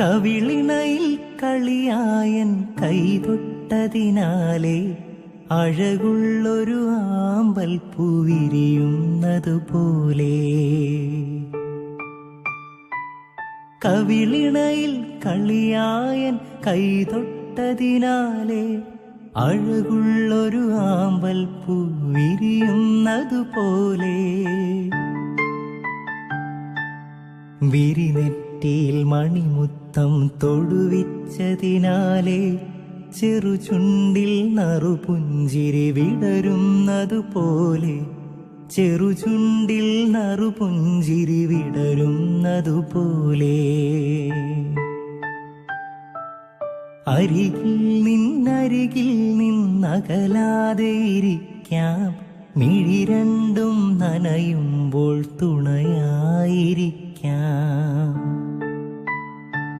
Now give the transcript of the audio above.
കവിളിണയിൽ കളിയായൻ കൈതൊട്ടതിനാലെ അഴകുള്ളൊരു ആമ്പൽ പൂവിരിയുന്നതുപോലെ കവിളിണയിൽ കളിയായൻ കൈതൊട്ടതിനാലെ അഴകുള്ളൊരു ആമ്പൽ പൂവിരിയുന്നതുപോലെ വിരിനെറ്റിയിൽ മണിമുത്തം തൊടുവിച്ചതിനാലെ ചെറുചുണ്ടിൽ നറുപുഞ്ചിരി വിടരുന്നതുപോലെ ചെറുചുണ്ടിൽ നറുപുഞ്ചിരി വിടരുന്നതുപോലെ. അരികിൽ നിന്നരികിൽ നിന്നകലാതെ ഇരിക്കാം മിഴി രണ്ടും നനയുമ്പോൾ തുണയായിരിക്കാം